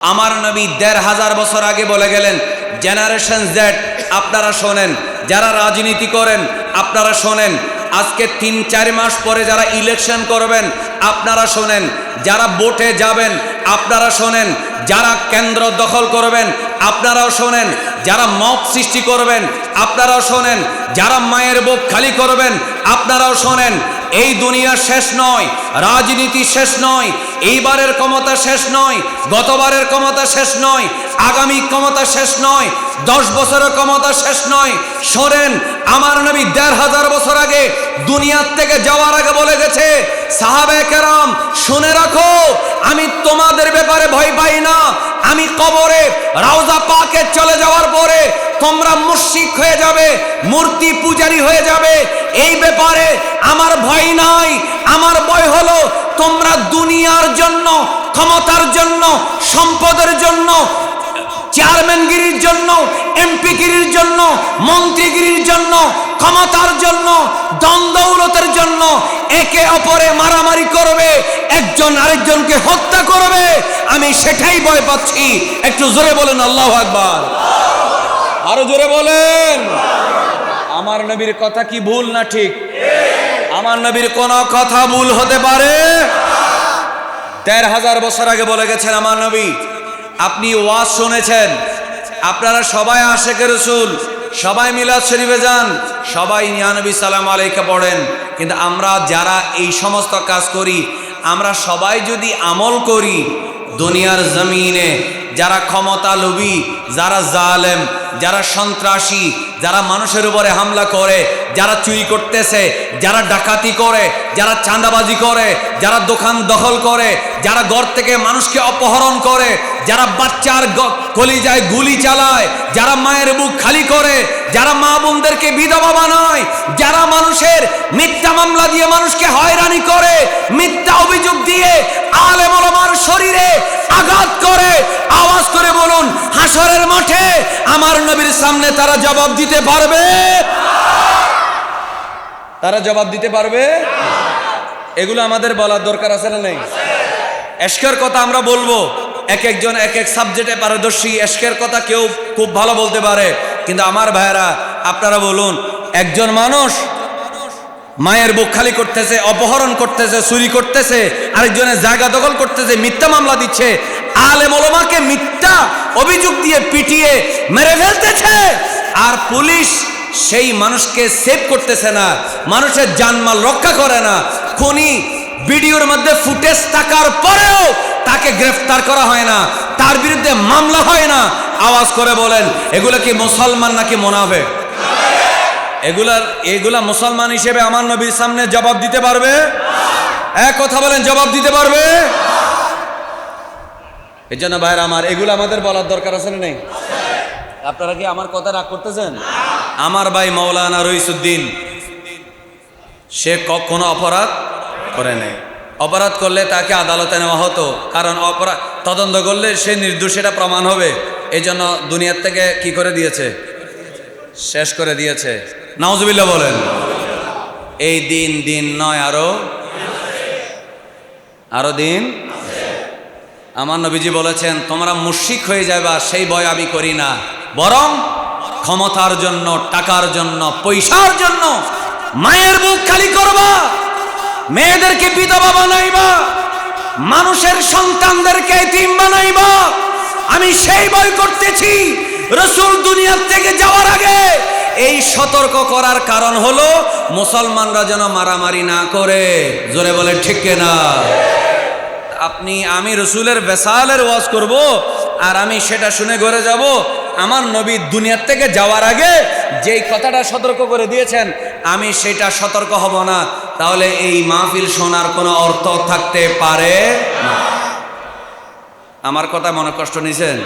আমার নবী দেড় হাজার বছর আগে বলে গেলেন জেনারেশন জেড আপনারা শোনেন, যারা রাজনীতি করেন, আপনারা শোনেন, আজকে তিন, চার মাস পরে যারা ইলেকশন করবেন, আপনারা শোনেন, যারা ভোটে যাবেন, আপনারা শোনেন, যারা কেন্দ্র দখল করবেন, আপনারাও শোনেন, যারা মপ সৃষ্টি করবেন আপনারাও শোনেন, যারা মায়ের বুক খালি করবেন, আপনারাও শোনেন, এই দুনিয়া শেষ নয়, রাজনীতি শেষ নয়, এইবারের ক্ষমতা শেষ নয়, গতবারের ক্ষমতা শেষ নয়, আগামী ক্ষমতা শেষ নয়, দশ বছরের ক্ষমতা শেষ নয়। শোনেন, আমার নবী দেড় হাজার বছর আগে দুনিয়ার থেকে যাওয়ার আগে বলে গেছে, সাহাবে কেরাম, শুনে রাখো, আমি তোমাদের ব্যাপারে ভয় পাই না, আমি কবরে, রাউজা পাকে চলে যাওয়ার পরে তোমরা মুশরিক হয়ে যাবে, মূর্তি পূজারি হয়ে যাবে। এই ব্যাপারে আমার ভয় নাই, আমার ভয় হলো তোমরা দুনিয়ার জন্য, ক্ষমতার জন্য, সম্পদের জন্য, চেয়ারম্যানগিরির জন্য, এমপিগিরির জন্য, মন্ত্রীগিরির জন্য, ক্ষমতার জন্য দ্বন্দ্বৌলতের জন্য একে অপরে মারামারি করবে, একজন আরেকজনকে হত্যা করবে। আমি সেটাই ভয় পাচ্ছি। একটু জোরে বলেন আল্লাহ আকবার। আরও জোরে বলেন। আমার নবীর কথা কি ভুল না ঠিক? আমার নবীর কোন কথা ভুল হতে পারে? দেড় হাজার বছর আগে বলে গেছেন আমার নবী, আপনি ওয়াজ শুনেছেন। আপনারা সবাই আশেকে রসুল, সবাই মিলাদ শরীফে যান, সবাই নিয়ানবী সালাম আলাইকে পড়েন। কিন্তু আমরা যারা এই সমস্ত কাজ করি, আমরা সবাই যদি আমল করি, দুনিয়ার জমিনে যারা ক্ষমতা লোভী যারা জালেম, যারা সন্ত্রাসী, যারা মানুষের উপরে হামলা করে, যারা চুরি করতেছে, যারা ডাকাতি করে, যারা চাঁদাবাজি করে, যারা দোকান দখল করে, যারা ঘর থেকে মানুষকে অপহরণ করে, যারা বাচ্চার কলিজায় গুলি চালায়, যারা মায়ের বুক খালি করে, যারা মা বোনদেরকে বিধবা বানায়, যারা মিথ্যা মামলা দিয়ে মানুষকে হয়রানি করে, মিথ্যা অভিযোগ দিয়ে আলেম ওলামার শরীরে আঘাত করে। আওয়াজ করে বলুন হাসরের মাঠে আমার নবীর সামনে তারা জবাব দিতে পারবে? তারা জবাব দিতে পারবে? এগুলো আমাদের বলার দরকার আছে না নেই? এশকের কথা আমরা বলব। এক একজন এক এক সাবজেক্টে পারদর্শী। এশকের কথা কেউ খুব ভালো বলতে পারে। কিন্তু আমার ভাইয়েরা, আপনারা বলুন, একজন মানুষ মায়ের বুক খালি করতেছে, অপহরণ করতেছে, চুরি করতেছে, আরেকজনের জায়গা দখল করতেছে, মিথ্যা মামলা দিচ্ছে। আলে মলমাকে মিথ্যা অভিযোগ দিয়ে পিটিয়ে মেরে ফেলতেছে। আর পুলিশ সেই মানুষকে সেভ করতেছে না, মানুষের জানমাল রক্ষা করে না। খুনি ভিডিওর মধ্যে ফুটেজ থাকার পরেও তাকে গ্রেফতার করা হয় না, তার বিরুদ্ধে মামলা হয় না। আওয়াজ করে বলেন, এগুলো কি মুসলমান নাকি মোনাফেক? এগুলার, এগুলা মুসলমান হিসেবে আমার নবীর সামনে জবাব দিতে পারবে? এক কথা বলেন, জবাব দিতে পারবে? এই জন্য ভাইয়ের আমার, এগুলো আমাদের বলার দরকার আছে না নেই? আপনারা কি আমার কথা রাগ করতেছেন? আমার ভাই মৌলানা রইসুদ্দিন, সে কখনো অপরাধ করে নেই। অপরাধ করলে তাকে আদালতে নেওয়া হতো, কারণ অপরাধ তদন্ত করলে সে নির্দোষ এটা প্রমাণ হবে। এই জন্য দুনিয়ার থেকে কি করে দিয়েছে? শেষ করে দিয়েছে। নাউজুবিল্লাহ বলেন। এই দিন দিন নয় আরও? আরও দিন? আমার নবীজি বলেছেন তোমরা মুশিক হয়ে যাবা সেই ভয় আমি করি না। বরং ক্ষমতার জন্য টাকার জন্য পয়সার জন্য মায়ের বুক খালি করবা মেয়েদেরকে বিধবা বানাইবা মানুষের সন্তানদেরকে এতিম বানাইবা। আমি সেই ভয় করতেছি রসুল দুনিয়ার থেকে যাওয়ার আগে এই সতর্ক করার কারণ হলো মুসলমানরা যেন মারামারি না করে। জোরে বলে ঠিক না আপনি, আমি রসুলের বেসালের ওয়াজ করব আর আমি সেটা শুনে ঘরে যাব। আমার নবী দুনিয়ার থেকে যাওয়ার আগে যেই কথাটা সতর্ক করে দিয়েছেন, আমি সেটা সতর্ক হব না। তাহলে এই মাহফিল শোনার কোনো অর্থ থাকতে পারে না। আমার কথা মনে কষ্ট নিছেন?